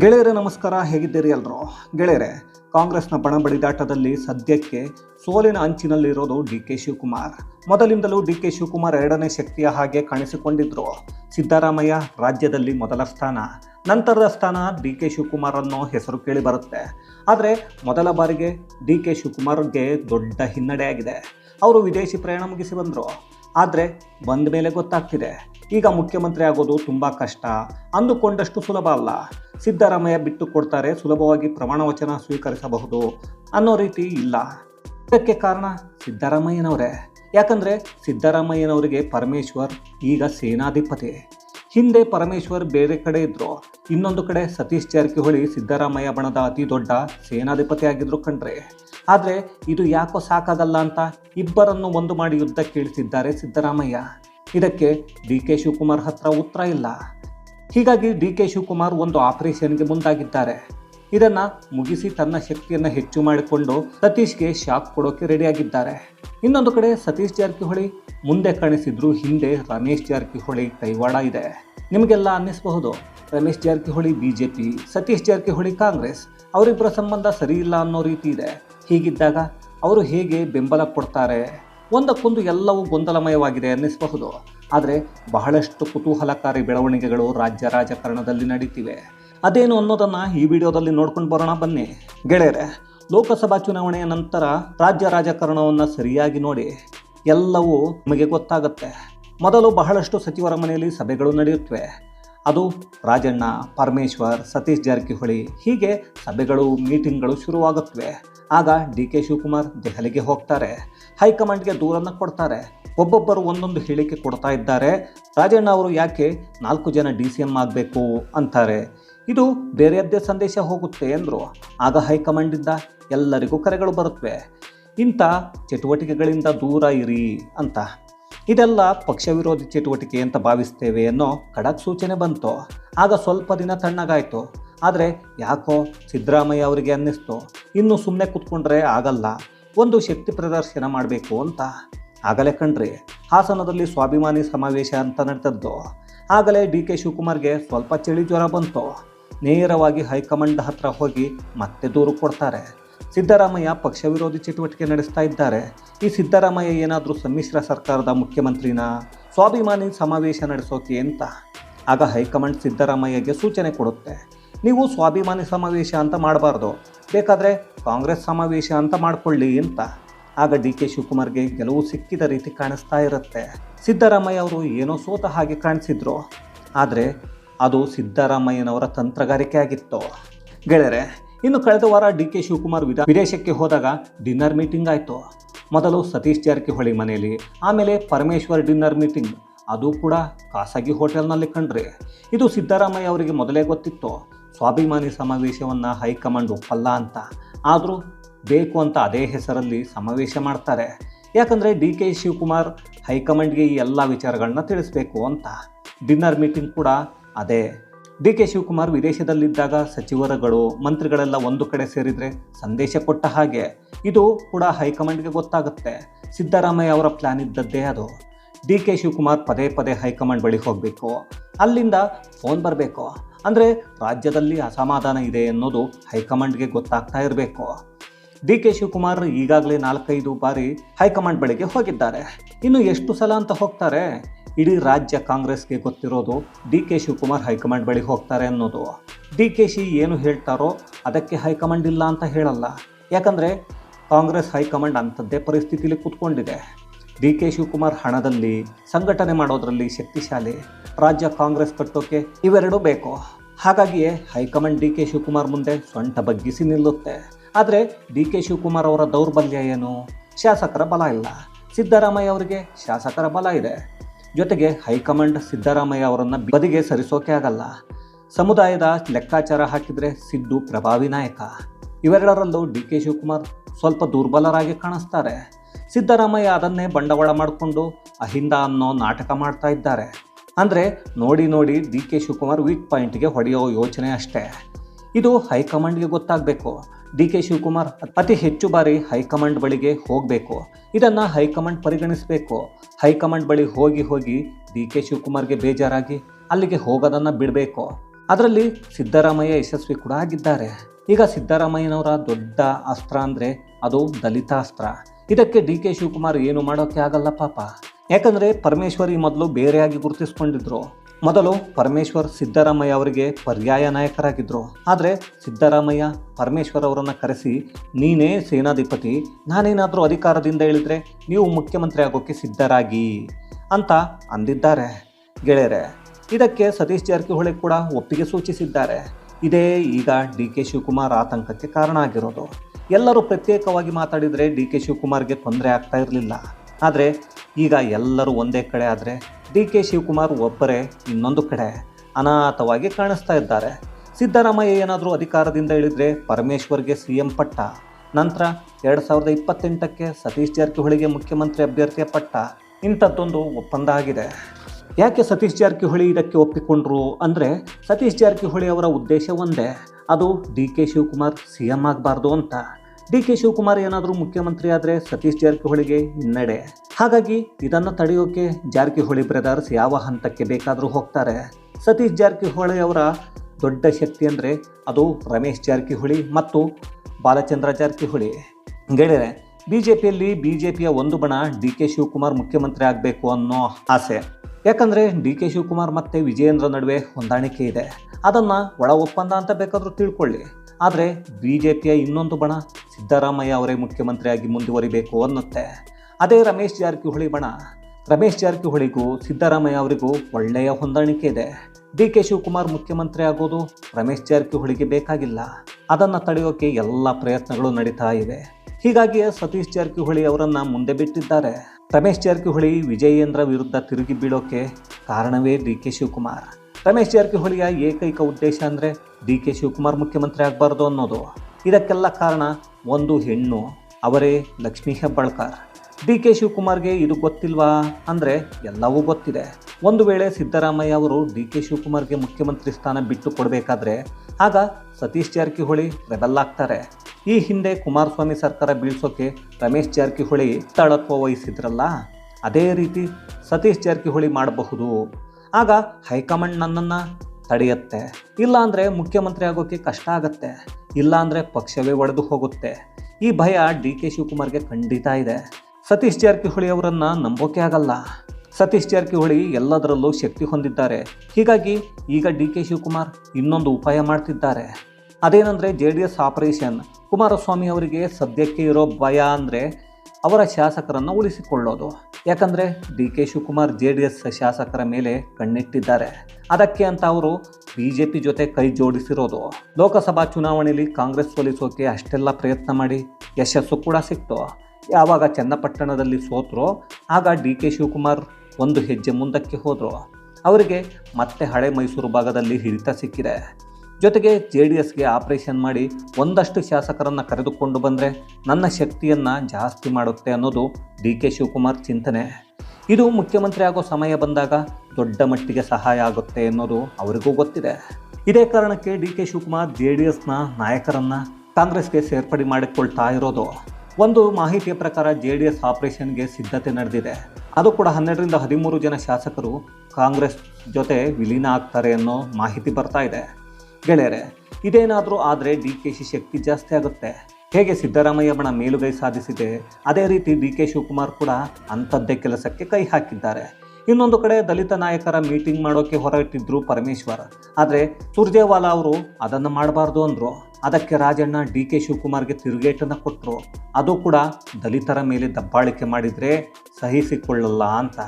ಗೆಳೆಯರೇ, ನಮಸ್ಕಾರ. ಹೇಗಿದ್ದೀರಿ ಎಲ್ಲರೂ? ಗೆಳೆಯರೆ, ಕಾಂಗ್ರೆಸ್ನ ಬಣ ಬಡಿದಾಟದಲ್ಲಿ ಸದ್ಯಕ್ಕೆ ಸೋಲಿನ ಅಂಚಿನಲ್ಲಿರೋದು ಡಿ ಕೆ ಶಿವಕುಮಾರ್. ಮೊದಲಿಂದಲೂ ಡಿ ಕೆ ಶಿವಕುಮಾರ್ ಎರಡನೇ ಶಕ್ತಿಯ ಹಾಗೆ ಕಾಣಿಸಿಕೊಂಡಿದ್ರು. ಸಿದ್ದರಾಮಯ್ಯ ರಾಜ್ಯದಲ್ಲಿ ಮೊದಲ ಸ್ಥಾನ. ನಂತರದ ಸ್ಥಾನ ಡಿ ಕೆ ಶಿವಕುಮಾರ್ ಅನ್ನೋ ಹೆಸರು ಕೇಳಿ ಬರುತ್ತೆ. ಆದರೆ ಮೊದಲ ಬಾರಿಗೆ ಡಿ ಕೆ ಶಿವಕುಮಾರ್ಗೆ ದೊಡ್ಡ ಹಿನ್ನಡೆಯಾಗಿದೆ ಅವರು ವಿದೇಶಿ ಪ್ರಯಾಣ ಮುಗಿಸಿ ಬಂದರು. ಆದರೆ ಬಂದ ಮೇಲೆ ಗೊತ್ತಾಗ್ತಿದೆ. ಈಗ ಮುಖ್ಯಮಂತ್ರಿ ಆಗೋದು ತುಂಬ ಕಷ್ಟ. ಅಂದುಕೊಂಡಷ್ಟು ಸುಲಭ ಅಲ್ಲ. ಸಿದ್ದರಾಮಯ್ಯ ಬಿಟ್ಟು ಕೊಡ್ತಾರೆ, ಸುಲಭವಾಗಿ ಪ್ರಮಾಣ ವಚನ ಸ್ವೀಕರಿಸಬಹುದು ಅನ್ನೋ ರೀತಿ ಇಲ್ಲ. ಇದಕ್ಕೆ ಕಾರಣ ಸಿದ್ದರಾಮಯ್ಯನವರೇ. ಯಾಕಂದರೆ ಸಿದ್ದರಾಮಯ್ಯನವರಿಗೆ ಪರಮೇಶ್ವರ್ ಈಗ ಸೇನಾಧಿಪತಿ. ಹಿಂದೆ ಪರಮೇಶ್ವರ್ ಬೇರೆ ಕಡೆ ಇದ್ದರು ಇನ್ನೊಂದು ಕಡೆ ಸತೀಶ್ ಜಾರಕಿಹೊಳಿ ಸಿದ್ದರಾಮಯ್ಯ ಬಣದ ಅತಿ ದೊಡ್ಡ ಸೇನಾಧಿಪತಿ ಆಗಿದ್ರು ಕಣ್ರಿ. ಆದರೆ ಇದು ಯಾಕೋ ಸಾಕಾಗಲ್ಲ ಅಂತ ಇಬ್ಬರನ್ನು ಒಂದು ಮಾಡಿ ಯುದ್ಧ ಕೇಳಿಸಿದ್ದಾರೆ ಸಿದ್ದರಾಮಯ್ಯ. ಇದಕ್ಕೆ ಡಿ ಕೆ ಶಿವಕುಮಾರ್ ಹತ್ರ ಉತ್ತರ ಇಲ್ಲ. ಹೀಗಾಗಿ ಡಿ ಕೆ ಶಿವಕುಮಾರ್ ಒಂದು ಆಪರೇಷನ್ಗೆ ಮುಂದಾಗಿದ್ದಾರೆ. ಇದನ್ನು ಮುಗಿಸಿ ತನ್ನ ಶಕ್ತಿಯನ್ನು ಹೆಚ್ಚು ಮಾಡಿಕೊಂಡು ಸತೀಶ್ಗೆ ಶಾಕ್ ಕೊಡೋಕೆ ರೆಡಿಯಾಗಿದ್ದಾರೆ. ಇನ್ನೊಂದು ಕಡೆ ಸತೀಶ್ ಜಾರಕಿಹೊಳಿ ಮುಂದೆ ಕಾಣಿಸಿದ್ರು ಹಿಂದೆ ರಮೇಶ್ ಜಾರಕಿಹೊಳಿ ಕೈವಾಡ ಇದೆ. ನಿಮಗೆಲ್ಲ ಅನ್ನಿಸಬಹುದು, Ramesh Jarkiholi B J P Satish Jarkiholi Congress, ಅವರಿಬ್ಬರ ಸಂಬಂಧ ಸರಿ ಇಲ್ಲ ಅನ್ನೋ ರೀತಿ ಇದೆ. ಹೀಗಿದ್ದಾಗ ಅವರು ಹೇಗೆ ಬೆಂಬಲ ಕೊಡ್ತಾರೆ? ಒಂದಕ್ಕೊಂದು ಎಲ್ಲವೂ ಗೊಂದಲಮಯವಾಗಿದೆ ಅನ್ನಿಸಬಹುದು. ಆದರೆ ಬಹಳಷ್ಟು ಕುತೂಹಲಕಾರಿ ಬೆಳವಣಿಗೆಗಳು ರಾಜ್ಯ ರಾಜಕಾರಣದಲ್ಲಿ ನಡೀತಿವೆ. ಅದೇನು ಅನ್ನೋದನ್ನು ಈ ವಿಡಿಯೋದಲ್ಲಿ ನೋಡ್ಕೊಂಡು ಬರೋಣ ಬನ್ನಿ. ಗೆಳೆಯರೆ, ಲೋಕಸಭಾ ಚುನಾವಣೆಯ ನಂತರ ರಾಜ್ಯ ರಾಜಕಾರಣವನ್ನು ಸರಿಯಾಗಿ ನೋಡಿ ಎಲ್ಲವೂ ನಿಮಗೆ ಗೊತ್ತಾಗುತ್ತೆ. ಮೊದಲು ಬಹಳಷ್ಟು ಸಚಿವರ ಮನೆಯಲ್ಲಿ ಸಭೆಗಳು ನಡೆಯುತ್ತವೆ. ಅದು ರಾಜಣ್ಣ, ಪರಮೇಶ್ವರ್, ಸತೀಶ್ ಜಾರಕಿಹೊಳಿ ಹೀಗೆ ಸಭೆಗಳು, ಮೀಟಿಂಗ್ಗಳು ಶುರುವಾಗುತ್ತವೆ. ಆಗ ಡಿ ಕೆ ಶಿವಕುಮಾರ್ ದೆಹಲಿಗೆ ಹೋಗ್ತಾರೆ. ಹೈಕಮಾಂಡ್ಗೆ ದೂರನ್ನು ಕೊಡ್ತಾರೆ. ಒಬ್ಬೊಬ್ಬರು ಒಂದೊಂದು ಹೇಳಿಕೆ ಕೊಡ್ತಾ ಇದ್ದಾರೆ. ರಾಜಣ್ಣ ಅವರು ಯಾಕೆ ನಾಲ್ಕು ಜನ ಡಿ ಸಿ ಎಂ ಆಗಬೇಕು ಅಂತಾರೆ. ಇದು ಬೇರೆಯದ್ದೇ ಸಂದೇಶ ಹೋಗುತ್ತೆ ಎಂದರು. ಆಗ ಹೈಕಮಾಂಡಿಂದ ಎಲ್ಲರಿಗೂ ಕರೆಗಳು ಬರುತ್ತವೆ ಇಂಥ ಚಟುವಟಿಕೆಗಳಿಂದ ದೂರ ಇರಿ ಅಂತ. ಇದೆಲ್ಲ ಪಕ್ಷ ವಿರೋಧಿ ಚಟುವಟಿಕೆ ಅಂತ ಭಾವಿಸ್ತೇವೆ ಅನ್ನೋ ಖಡಕ್ ಸೂಚನೆ ಬಂತು. ಆಗ ಸ್ವಲ್ಪ ದಿನ ತಣ್ಣಗಾಯಿತು. ಆದರೆ ಯಾಕೋ ಸಿದ್ದರಾಮಯ್ಯ ಅವರಿಗೆ ಅನ್ನಿಸ್ತು. ಇನ್ನು ಸುಮ್ಮನೆ ಕೂತ್ಕೊಂಡ್ರೆ ಆಗಲ್ಲ. ಒಂದು ಶಕ್ತಿ ಪ್ರದರ್ಶನ ಮಾಡಬೇಕು ಅಂತ. ಆಗಲೇ ಕಣ್ರಿ, ಹಾಸನದಲ್ಲಿ ಸ್ವಾಭಿಮಾನಿ ಸಮಾವೇಶ ಅಂತ ನಡೆದದ್ದು. ಆಗಲೇ ಡಿ ಕೆ ಶಿವಕುಮಾರ್ಗೆ ಸ್ವಲ್ಪ ಚಳಿ ಜ್ವರ ಬಂತು. ನೇರವಾಗಿ ಹೈಕಮಾಂಡ್ ಹತ್ರ ಹೋಗಿ ಮತ್ತೆ ದೂರು ಕೊಡ್ತಾರೆ. ಸಿದ್ದರಾಮಯ್ಯ ಪಕ್ಷ ವಿರೋಧಿ ಚಟುವಟಿಕೆ ನಡೆಸ್ತಾ ಇದ್ದಾರೆ. ಈ ಸಿದ್ದರಾಮಯ್ಯ ಏನಾದರೂ ಸಮ್ಮಿಶ್ರ ಸರ್ಕಾರದ ಮುಖ್ಯಮಂತ್ರಿನ ಸ್ವಾಭಿಮಾನಿ ಸಮಾವೇಶ ನಡೆಸೋಕೆ ಅಂತ. ಆಗ ಹೈಕಮಾಂಡ್ ಸಿದ್ದರಾಮಯ್ಯಗೆ ಸೂಚನೆ ಕೊಡುತ್ತೆ. ನೀವು ಸ್ವಾಭಿಮಾನಿ ಸಮಾವೇಶ ಅಂತ ಮಾಡಬಾರ್ದು. ಬೇಕಾದರೆ ಕಾಂಗ್ರೆಸ್ ಸಮಾವೇಶ ಅಂತ ಮಾಡಿಕೊಳ್ಳಿ ಅಂತ. ಆಗ ಡಿ ಕೆ ಶಿವಕುಮಾರ್ಗೆ ಗೆಲುವು ಸಿಕ್ಕಿದ ರೀತಿ ಕಾಣಿಸ್ತಾ ಇರುತ್ತೆ. ಸಿದ್ದರಾಮಯ್ಯ ಅವರು ಏನೋ ಸೋತ ಹಾಗೆ ಕಾಣಿಸಿದ್ರು. ಆದರೆ ಅದು ಸಿದ್ದರಾಮಯ್ಯನವರ ತಂತ್ರಗಾರಿಕೆ ಆಗಿತ್ತು. ಗೆಳೆಯರೆ, ಇನ್ನು ಕಳೆದ ವಾರ ಡಿ ಕೆ ಶಿವಕುಮಾರ್ ವಿದ ವಿದೇಶಕ್ಕೆ ಹೋದಾಗ ಡಿನ್ನರ್ ಮೀಟಿಂಗ್ ಆಯಿತು. ಮೊದಲು ಸತೀಶ್ ಜಾರಕಿಹೊಳಿ ಮನೆಯಲ್ಲಿ, ಆಮೇಲೆ ಪರಮೇಶ್ವರ್ ಡಿನ್ನರ್ ಮೀಟಿಂಗ್. ಅದು ಕೂಡ ಖಾಸಗಿ ಹೋಟೆಲ್ನಲ್ಲಿ ಕಂಡ್ರಿ ಇದು ಸಿದ್ದರಾಮಯ್ಯ ಅವರಿಗೆ ಮೊದಲೇ ಗೊತ್ತಿತ್ತು. ಸ್ವಾಭಿಮಾನಿ ಸಮಾವೇಶವನ್ನು ಹೈಕಮಾಂಡ್ ಒಪ್ಪಲ್ಲ ಅಂತ. ಆದರೂ ಬೇಕು ಅಂತ ಅದೇ ಹೆಸರಲ್ಲಿ ಸಮಾವೇಶ ಮಾಡ್ತಾರೆ. ಯಾಕಂದರೆ ಡಿ ಕೆ ಶಿವಕುಮಾರ್ ಹೈಕಮಾಂಡ್ಗೆ ಈ ಎಲ್ಲ ವಿಚಾರಗಳನ್ನ ತಿಳಿಸ್ಬೇಕು ಅಂತ. ಡಿನ್ನರ್ ಮೀಟಿಂಗ್ ಕೂಡ ಅದೇ. ಡಿ ಕೆ ಶಿವಕುಮಾರ್ ವಿದೇಶದಲ್ಲಿದ್ದಾಗ ಸಚಿವರುಗಳು, ಮಂತ್ರಿಗಳೆಲ್ಲ ಒಂದು ಕಡೆ ಸೇರಿದರೆ ಸಂದೇಶ ಕೊಟ್ಟ ಹಾಗೆ. ಇದು ಕೂಡ ಹೈಕಮಾಂಡ್ಗೆ ಗೊತ್ತಾಗುತ್ತೆ. ಸಿದ್ದರಾಮಯ್ಯ ಅವರ ಪ್ಲ್ಯಾನ್ ಇದ್ದದ್ದೇ ಅದು. ಡಿ ಕೆ ಶಿವಕುಮಾರ್ ಪದೇ ಪದೇ ಹೈಕಮಾಂಡ್ ಬಳಿ ಹೋಗಬೇಕು. ಅಲ್ಲಿಂದ ಫೋನ್ ಬರಬೇಕು. ಅಂದರೆ ರಾಜ್ಯದಲ್ಲಿ ಅಸಮಾಧಾನ ಇದೆ ಅನ್ನೋದು ಹೈಕಮಾಂಡ್ಗೆ ಗೊತ್ತಾಗ್ತಾ ಇರಬೇಕು. ಡಿ ಕೆ ಶಿವಕುಮಾರ್ ಈಗಾಗಲೇ ನಾಲ್ಕೈದು ಬಾರಿ ಹೈಕಮಾಂಡ್ ಬಳಿಗೆ ಹೋಗಿದ್ದಾರೆ. ಇನ್ನು ಎಷ್ಟು ಸಲ ಅಂತ ಹೋಗ್ತಾರೆ? ಇಡೀ ರಾಜ್ಯ ಕಾಂಗ್ರೆಸ್ಗೆ ಗೊತ್ತಿರೋದು ಡಿ ಕೆ ಶಿವಕುಮಾರ್ ಹೈಕಮಾಂಡ್ ಬಳಿ ಹೋಗ್ತಾರೆ ಅನ್ನೋದು. ಡಿ ಕೆ ಶಿ ಏನು ಹೇಳ್ತಾರೋ ಅದಕ್ಕೆ ಹೈಕಮಾಂಡ್ ಇಲ್ಲ ಅಂತ ಹೇಳಲ್ಲ. ಯಾಕಂದರೆ ಕಾಂಗ್ರೆಸ್ ಹೈಕಮಾಂಡ್ ಅಂಥದ್ದೇ ಪರಿಸ್ಥಿತಿಲಿ ಕೂತ್ಕೊಂಡಿದೆ. ಡಿ ಕೆ ಶಿವಕುಮಾರ್ ಹಣದಲ್ಲಿ ಸಂಘಟನೆ ಮಾಡೋದರಲ್ಲಿ ಶಕ್ತಿಶಾಲಿ. ರಾಜ್ಯ ಕಾಂಗ್ರೆಸ್ ಕಟ್ಟೋಕೆ ಇವೆರಡೂ ಬೇಕು. ಹಾಗಾಗಿಯೇ ಹೈಕಮಾಂಡ್ ಡಿ ಕೆ ಶಿವಕುಮಾರ್ ಮುಂದೆ ಸೊಂಟ ಬಗ್ಗಿಸಿ ನಿಲ್ಲುತ್ತೆ. ಆದರೆ ಡಿ ಕೆ ಶಿವಕುಮಾರ್ ಅವರ ದೌರ್ಬಲ್ಯ ಏನು? ಶಾಸಕರ ಬಲ ಇಲ್ಲ. ಸಿದ್ದರಾಮಯ್ಯ ಅವರಿಗೆ ಶಾಸಕರ ಬಲ ಇದೆ. ಜೊತೆಗೆ ಹೈಕಮಾಂಡ್ ಸಿದ್ದರಾಮಯ್ಯ ಅವರನ್ನು ಬದಿಗೆ ಸರಿಸೋಕೆ ಆಗಲ್ಲ. ಸಮುದಾಯದ ಲೆಕ್ಕಾಚಾರ ಹಾಕಿದರೆ ಸಿದ್ದು ಪ್ರಭಾವಿ ನಾಯಕ. ಇವೆರಡರಲ್ಲೂ ಡಿ ಕೆ ಶಿವಕುಮಾರ್ ಸ್ವಲ್ಪ ದುರ್ಬಲರಾಗಿ ಕಾಣಿಸ್ತಾರೆ. ಸಿದ್ದರಾಮಯ್ಯ ಅದನ್ನೇ ಬಂಡವಾಳ ಮಾಡಿಕೊಂಡು ಅಹಿಂದ ಅನ್ನೋ ನಾಟಕ ಮಾಡ್ತಾ ಇದ್ದಾರೆ. ಅಂದರೆ ನೋಡಿ ನೋಡಿ ಡಿ ಕೆ ಶಿವಕುಮಾರ್ ವೀಕ್ ಪಾಯಿಂಟ್ಗೆ ಹೊಡೆಯೋ ಯೋಚನೆ ಅಷ್ಟೇ. ಇದು ಹೈಕಮಾಂಡ್ಗೆ ಗೊತ್ತಾಗಬೇಕು. ಡಿ ಕೆ ಶಿವಕುಮಾರ್ ಅತಿ ಹೆಚ್ಚು ಬಾರಿ ಹೈಕಮಾಂಡ್ ಬಳಿಗೆ ಹೋಗಬೇಕು. ಇದನ್ನು ಹೈಕಮಾಂಡ್ ಪರಿಗಣಿಸಬೇಕು. ಹೈಕಮಾಂಡ್ ಬಳಿ ಹೋಗಿ ಹೋಗಿ ಡಿ ಕೆ ಶಿವಕುಮಾರ್ಗೆ ಬೇಜಾರಾಗಿ ಅಲ್ಲಿಗೆ ಹೋಗೋದನ್ನು ಬಿಡಬೇಕು. ಅದರಲ್ಲಿ ಸಿದ್ದರಾಮಯ್ಯ ಯಶಸ್ವಿ ಕೂಡ ಆಗಿದ್ದಾರೆ. ಈಗ ಸಿದ್ದರಾಮಯ್ಯನವರ ದೊಡ್ಡ ಅಸ್ತ್ರ ಅಂದರೆ ಅದು ದಲಿತ ಅಸ್ತ್ರ ಇದಕ್ಕೆ ಡಿ ಕೆ ಶಿವಕುಮಾರ್ ಏನು ಮಾಡೋಕ್ಕೆ ಆಗಲ್ಲ ಪಾಪ. ಯಾಕಂದರೆ ಪರಮೇಶ್ವರಿ ಮೊದಲು ಬೇರೆಯಾಗಿ ಗುರುತಿಸ್ಕೊಂಡಿದ್ರು. ಮೊದಲು ಪರಮೇಶ್ವರ್ ಸಿದ್ದರಾಮಯ್ಯ ಅವರಿಗೆ ಪರ್ಯಾಯ ನಾಯಕರಾಗಿದ್ದರು ಆದರೆ ಸಿದ್ದರಾಮಯ್ಯ ಪರಮೇಶ್ವರ್ ಅವರನ್ನು ಕರೆಸಿ, ನೀನೇ ಸೇನಾಧಿಪತಿ, ನಾನೇನಾದರೂ ಅಧಿಕಾರದಿಂದ ಹೇಳಿದರೆ ನೀವು ಮುಖ್ಯಮಂತ್ರಿ ಆಗೋಕ್ಕೆ ಸಿದ್ಧರಾಗಿ ಅಂತ ಅಂದಿದ್ದಾರೆ. ಗೆಳೆಯರೆ, ಇದಕ್ಕೆ ಸತೀಶ್ ಜಾರಕಿಹೊಳಿ ಕೂಡ ಒಪ್ಪಿಗೆ ಸೂಚಿಸಿದ್ದಾರೆ. ಇದೇ ಈಗ ಡಿ ಕೆ ಶಿವಕುಮಾರ್ ಆತಂಕಕ್ಕೆ ಕಾರಣ ಆಗಿರೋದು. ಎಲ್ಲರೂ ಪ್ರತ್ಯೇಕವಾಗಿ ಮಾತಾಡಿದರೆ ಡಿ ಕೆ ಶಿವಕುಮಾರ್ಗೆ ತೊಂದರೆ ಆಗ್ತಾ ಇರಲಿಲ್ಲ. ಆದರೆ ಈಗ ಎಲ್ಲರೂ ಒಂದೇ ಕಡೆ ಆದರೆ ಡಿ ಕೆ ಶಿವಕುಮಾರ್ ಒಬ್ಬರೇ ಇನ್ನೊಂದು ಕಡೆ ಅನಾಥವಾಗಿ ಕಾಣಿಸ್ತಾ ಇದ್ದಾರೆ. ಸಿದ್ದರಾಮಯ್ಯ ಏನಾದರೂ ಅಧಿಕಾರದಿಂದ ಇಳಿದರೆ ಪರಮೇಶ್ವರ್ಗೆ ಸಿ ಎಂ ಪಟ್ಟ. ನಂತರ ಎರಡು ಸಾವಿರದ ಇಪ್ಪತ್ತೆಂಟಕ್ಕೆ ಸತೀಶ್ ಜಾರಕಿಹೊಳಿಗೆ ಮುಖ್ಯಮಂತ್ರಿ ಅಭ್ಯರ್ಥಿಯ ಪಟ್ಟ. ಇಂಥದ್ದೊಂದು ಒಪ್ಪಂದ ಆಗಿದೆ. ಯಾಕೆ ಸತೀಶ್ ಜಾರಕಿಹೊಳಿ ಇದಕ್ಕೆ ಒಪ್ಪಿಕೊಂಡ್ರು ಅಂದರೆ ಸತೀಶ್ ಜಾರಕಿಹೊಳಿ ಅವರ ಉದ್ದೇಶ ಒಂದೇ, ಅದು D K Shivakumar C M ಆಗಬಾರ್ದು ಅಂತ. ಡಿ ಕೆ ಶಿವಕುಮಾರ್ ಏನಾದರೂ ಮುಖ್ಯಮಂತ್ರಿ ಆದರೆ ಸತೀಶ್ ಜಾರಕಿಹೊಳಿಗೆ ಹಿನ್ನಡೆ. ಹಾಗಾಗಿ ಇದನ್ನು ತಡೆಯೋಕೆ ಜಾರಕಿಹೊಳಿ ಬ್ರದರ್ಸ್ ಯಾವ ಹಂತಕ್ಕೆ ಬೇಕಾದರೂ ಹೋಗ್ತಾರೆ. ಸತೀಶ್ ಜಾರಕಿಹೊಳಿ ಅವರ ದೊಡ್ಡ ಶಕ್ತಿ ಅಂದರೆ ಅದು ರಮೇಶ್ ಜಾರಕಿಹೊಳಿ ಮತ್ತು ಬಾಲಚಂದ್ರ ಜಾರಕಿಹೊಳಿ. ಗೆಳೆಯರೆ ಬಿ ಜೆ ಪಿಯಲ್ಲಿ ಬಿ ಜೆ ಪಿಯ ಒಂದು ಬಣ ಡಿ ಕೆ ಶಿವಕುಮಾರ್ ಮುಖ್ಯಮಂತ್ರಿ ಆಗಬೇಕು ಅನ್ನೋ ಆಸೆ. ಯಾಕಂದರೆ ಡಿ ಕೆ ಶಿವಕುಮಾರ್ ಮತ್ತು ವಿಜಯೇಂದ್ರ ನಡುವೆ ಹೊಂದಾಣಿಕೆ ಇದೆ. ಅದನ್ನು ಒಳ ಒಪ್ಪಂದ ಅಂತ ಬೇಕಾದರೂ ತಿಳ್ಕೊಳ್ಳಿ. ಆದರೆ ಬಿ ಜೆ ಪಿಯ ಇನ್ನೊಂದು ಬಣ ಸಿದ್ದರಾಮಯ್ಯ ಅವರೇ ಮುಖ್ಯಮಂತ್ರಿಯಾಗಿ ಮುಂದುವರಿಬೇಕು ಅನ್ನುತ್ತೆ. ಅದೇ ರಮೇಶ್ ಜಾರಕಿಹೊಳಿ ಬಣ. ರಮೇಶ್ ಜಾರಕಿಹೊಳಿಗೂ ಸಿದ್ದರಾಮಯ್ಯ ಅವರಿಗೂ ಒಳ್ಳೆಯ ಹೊಂದಾಣಿಕೆ ಇದೆ. ಡಿ ಕೆ ಶಿವಕುಮಾರ್ ಮುಖ್ಯಮಂತ್ರಿ ಆಗೋದು ರಮೇಶ್ ಜಾರಕಿಹೊಳಿಗೆ ಬೇಕಾಗಿಲ್ಲ. ಅದನ್ನು ತಡೆಯೋಕೆ ಎಲ್ಲ ಪ್ರಯತ್ನಗಳು ನಡೀತಾ ಇವೆ. ಹೀಗಾಗಿಯೇ ಸತೀಶ್ ಜಾರಕಿಹೊಳಿ ಅವರನ್ನು ಮುಂದೆ ಬಿಟ್ಟಿದ್ದಾರೆ. ರಮೇಶ್ ಜಾರಕಿಹೊಳಿ ವಿಜಯೇಂದ್ರ ವಿರುದ್ಧ ತಿರುಗಿ ಬೀಳೋಕೆ ಕಾರಣವೇ ಡಿ ಕೆ ಶಿವಕುಮಾರ್. ರಮೇಶ್ ಜಾರಕಿಹೊಳಿಯ ಏಕೈಕ ಉದ್ದೇಶ ಅಂದರೆ ಡಿ ಕೆ ಶಿವಕುಮಾರ್ ಮುಖ್ಯಮಂತ್ರಿ ಆಗಬಾರ್ದು ಅನ್ನೋದು. ಇದಕ್ಕೆಲ್ಲ ಕಾರಣ ಒಂದು ಹೆಣ್ಣು, ಅವರೇ ಲಕ್ಷ್ಮೀ ಹೆಬ್ಬಾಳ್ಕರ್. ಡಿ ಕೆ ಶಿವಕುಮಾರ್ಗೆ ಇದು ಗೊತ್ತಿಲ್ವಾ? ಅಂದರೆ ಎಲ್ಲವೂ ಗೊತ್ತಿದೆ. ಒಂದು ವೇಳೆ ಸಿದ್ದರಾಮಯ್ಯ ಅವರು ಡಿ ಕೆ ಶಿವಕುಮಾರ್ಗೆ ಮುಖ್ಯಮಂತ್ರಿ ಸ್ಥಾನ ಬಿಟ್ಟು ಕೊಡಬೇಕಾದ್ರೆ, ಆಗ ಸತೀಶ್ ಜಾರಕಿಹೊಳಿ ರೆಬಲ್ ಆಗ್ತಾರೆ. ಈ ಹಿಂದೆ ಕುಮಾರಸ್ವಾಮಿ ಸರ್ಕಾರ ಬೀಳ್ಸೋಕೆ ರಮೇಶ್ ಜಾರಕಿಹೊಳಿ ತಳತ್ವ ವಹಿಸಿದ್ರಲ್ಲ? ಅದೇ ರೀತಿ ಸತೀಶ್ ಜಾರಕಿಹೊಳಿ ಮಾಡಬಹುದು. ಆಗ ಹೈಕಮಾಂಡ್ ನನ್ನನ್ನು ತಡೆಯುತ್ತೆ. ಇಲ್ಲ ಅಂದರೆ ಮುಖ್ಯಮಂತ್ರಿ ಆಗೋಕ್ಕೆ ಕಷ್ಟ ಆಗುತ್ತೆ. ಇಲ್ಲಾಂದರೆ ಪಕ್ಷವೇ ಒಡೆದು ಹೋಗುತ್ತೆ. ಈ ಭಯ ಡಿ ಕೆ ಶಿವಕುಮಾರ್ಗೆ ಖಂಡಿತ ಇದೆ. ಸತೀಶ್ ಜಾರಕಿಹೊಳಿ ಅವರನ್ನು ನಂಬೋಕೆ ಆಗಲ್ಲ. ಸತೀಶ್ ಜಾರಕಿಹೊಳಿ ಎಲ್ಲದರಲ್ಲೂ ಶಕ್ತಿ ಹೊಂದಿದ್ದಾರೆ. ಹೀಗಾಗಿ ಈಗ ಡಿ ಕೆ ಶಿವಕುಮಾರ್ ಇನ್ನೊಂದು ಉಪಾಯ ಮಾಡ್ತಿದ್ದಾರೆ. ಅದೇನೆಂದರೆ J D S operation. Kumaraswamy ಅವರಿಗೆ ಸದ್ಯಕ್ಕೆ ಇರೋ ಭಯ ಅಂದರೆ ಅವರ ಶಾಸಕರನ್ನು ಉಳಿಸಿಕೊಳ್ಳೋದು. ಯಾಕಂದರೆ D K Shivakumar J D S ಶಾಸಕರ ಮೇಲೆ ಕಣ್ಣಿಟ್ಟಿದ್ದಾರೆ. ಅದಕ್ಕೆ ಅಂತ ಅವರು ಬಿ ಜೆ ಪಿ ಜೊತೆ ಕೈ ಜೋಡಿಸಿರೋದು. ಲೋಕಸಭಾ ಚುನಾವಣೆಯಲ್ಲಿ ಕಾಂಗ್ರೆಸ್ ಸೋಲಿಸೋಕೆ ಅಷ್ಟೆಲ್ಲ ಪ್ರಯತ್ನ ಮಾಡಿ ಯಶಸ್ಸು ಕೂಡ ಸಿಕ್ತು. ಯಾವಾಗ ಚನ್ನಪಟ್ಟಣದಲ್ಲಿ ಸೋತರೋ, ಆಗ ಡಿ ಕೆ ಶಿವಕುಮಾರ್ ಒಂದು ಹೆಜ್ಜೆ ಮುಂದಕ್ಕೆ ಹೋದರು. ಅವರಿಗೆ ಮತ್ತೆ ಹಳೆ ಮೈಸೂರು ಭಾಗದಲ್ಲಿ ಹಿಡಿತ ಸಿಕ್ಕಿದೆ. ಜೊತೆಗೆ ಜೆ ಡಿ ಎಸ್ಗೆ ಆಪರೇಷನ್ ಮಾಡಿ ಒಂದಷ್ಟು ಶಾಸಕರನ್ನು ಕರೆದುಕೊಂಡು ಬಂದರೆ ನನ್ನ ಶಕ್ತಿಯನ್ನು ಜಾಸ್ತಿ ಮಾಡುತ್ತೆ ಅನ್ನೋದು ಡಿ ಕೆ ಶಿವಕುಮಾರ್ ಚಿಂತನೆ. ಇದು ಮುಖ್ಯಮಂತ್ರಿ ಆಗೋ ಸಮಯ ಬಂದಾಗ ದೊಡ್ಡ ಮಟ್ಟಿಗೆ ಸಹಾಯ ಆಗುತ್ತೆ ಅನ್ನೋದು ಅವರಿಗೂ ಗೊತ್ತಿದೆ. ಇದೇ ಕಾರಣಕ್ಕೆ D K Shivakumar J D ಎಸ್ನ ನಾಯಕರನ್ನು ಕಾಂಗ್ರೆಸ್ಗೆ ಸೇರ್ಪಡೆ ಮಾಡಿಕೊಳ್ತಾ ಇರೋದು. ಒಂದು ಮಾಹಿತಿಯ ಪ್ರಕಾರ ಜೆ ಡಿ ಎಸ್ ಆಪರೇಷನ್ಗೆ ಸಿದ್ಧತೆ ನಡೆದಿದೆ. ಅದು ಕೂಡ ಹನ್ನೆರಡರಿಂದ ಹದಿಮೂರು ಜನ ಶಾಸಕರು ಕಾಂಗ್ರೆಸ್ ಜೊತೆ ವಿಲೀನ ಆಗ್ತಾರೆ ಅನ್ನೋ ಮಾಹಿತಿ ಬರ್ತಾ ಇದೆ. ಗೆಳೆಯರೆ, ಇದೇನಾದರೂ ಆದರೆ ಡಿ ಕೆ ಶಿ ಶಕ್ತಿ ಜಾಸ್ತಿ ಆಗುತ್ತೆ. ಹೇಗೆ ಸಿದ್ದರಾಮಯ್ಯ ಬಣ ಮೇಲುಗೈ ಸಾಧಿಸಿದೆ, ಅದೇ ರೀತಿ ಡಿ ಕೆ ಶಿವಕುಮಾರ್ ಕೂಡ ಅಂಥದ್ದೇ ಕೆಲಸಕ್ಕೆ ಕೈ ಹಾಕಿದ್ದಾರೆ. ಇನ್ನೊಂದು ಕಡೆ ದಲಿತ ನಾಯಕರ ಮೀಟಿಂಗ್ ಮಾಡೋಕ್ಕೆ ಹೊರಟಿದ್ರು ಪರಮೇಶ್ವರ್. ಆದರೆ ಸುರ್ಜೇವಾಲಾ ಅವರು ಅದನ್ನು ಮಾಡಬಾರ್ದು ಅಂದರು. ಅದಕ್ಕೆ ರಾಜಣ್ಣ ಡಿ ಕೆ ಶಿವಕುಮಾರ್ಗೆ ತಿರುಗೇಟನ್ನು ಕೊಟ್ಟರು ಅದು ಕೂಡ ದಲಿತರ ಮೇಲೆ ದಬ್ಬಾಳಿಕೆ ಮಾಡಿದರೆ ಸಹಿಸಿಕೊಳ್ಳಲ್ಲ ಅಂತ.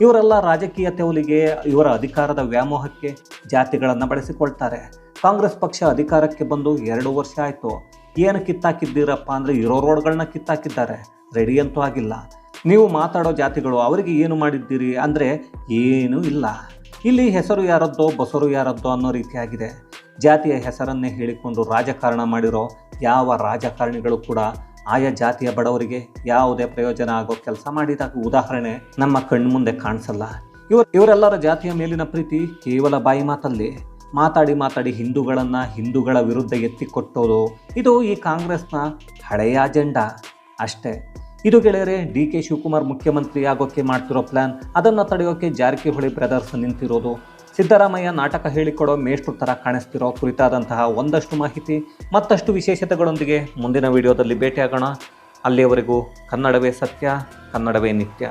ಇವರೆಲ್ಲ ರಾಜಕೀಯ ತೆವಲಿಗೆ ಇವರ ಅಧಿಕಾರದ ವ್ಯಾಮೋಹಕ್ಕೆ ಜಾತಿಗಳನ್ನು ಬಳಸಿಕೊಳ್ತಾರೆ. ಕಾಂಗ್ರೆಸ್ ಪಕ್ಷ ಅಧಿಕಾರಕ್ಕೆ ಬಂದು ಎರಡು ವರ್ಷ ಆಯಿತು. ಏನು ಕಿತ್ತಾಕಿದ್ದೀರಪ್ಪ ಅಂದರೆ ಇರೋ ರೋಡ್ಗಳನ್ನ ಕಿತ್ತಾಕಿದ್ದಾರೆ. ರೆಡಿ ಅಂತೂ ಆಗಿಲ್ಲ. ನೀವು ಮಾತಾಡೋ ಜಾತಿಗಳು ಅವರಿಗೆ ಏನು ಮಾಡಿದ್ದೀರಿ ಅಂದರೆ ಏನೂ ಇಲ್ಲ. ಇಲ್ಲಿ ಹೆಸರು ಯಾರದ್ದೋ, ಬಸರು ಯಾರದ್ದೋ ಅನ್ನೋ ರೀತಿಯಾಗಿದೆ. ಜಾತಿಯ ಹೆಸರನ್ನೇ ಹೇಳಿಕೊಂಡು ರಾಜಕಾರಣ ಮಾಡಿರೋ ಯಾವ ರಾಜಕಾರಣಿಗಳು ಕೂಡ ಆಯಾ ಜಾತಿಯ ಬಡವರಿಗೆ ಯಾವುದೇ ಪ್ರಯೋಜನ ಆಗೋ ಕೆಲಸ ಮಾಡಿದಾಗ ಉದಾಹರಣೆ ನಮ್ಮ ಕಣ್ಮುಂದೆ ಕಾಣಿಸಲ್ಲ. ಇವರು, ಇವರೆಲ್ಲರ ಜಾತಿಯ ಮೇಲಿನ ಪ್ರೀತಿ ಕೇವಲ ಬಾಯಿ ಮಾತಲ್ಲಿ. ಮಾತಾಡಿ ಮಾತಾಡಿ ಹಿಂದೂಗಳನ್ನು ಹಿಂದೂಗಳ ವಿರುದ್ಧ ಎತ್ತಿಕೊಟ್ಟೋದು, ಇದು ಈ ಕಾಂಗ್ರೆಸ್ನ ಹಳೆಯ ಅಜೆಂಡಾ. ಅಷ್ಟೇ. ಇದು ಗೆಳೆಯರೆ, ಡಿ ಕೆ ಶಿವಕುಮಾರ್ ಮುಖ್ಯಮಂತ್ರಿ ಆಗೋಕ್ಕೆ ಮಾಡ್ತಿರೋ ಪ್ಲಾನ್, ಅದನ್ನು ತಡೆಯೋಕೆ ಜಾರಕಿಹೊಳಿ ಬ್ರದರ್ಸ್ ನಿಂತಿರೋದು. ಸಿದ್ದರಾಮಯ್ಯ ನಾಟಕ ಹೇಳಿಕೊಡೋ ಮೇಷ್ಟ್ರು ಥರ ಕಾಣಿಸ್ತಿರೋ ಕುರಿತಾದಂತಹ ಒಂದಷ್ಟು ಮಾಹಿತಿ, ಮತ್ತಷ್ಟು ವಿಶೇಷತೆಗಳೊಂದಿಗೆ ಮುಂದಿನ ವಿಡಿಯೋದಲ್ಲಿ ಭೇಟಿಯಾಗೋಣ. ಅಲ್ಲಿಯವರೆಗೂ ಕನ್ನಡವೇ ಸತ್ಯ, ಕನ್ನಡವೇ ನಿತ್ಯ.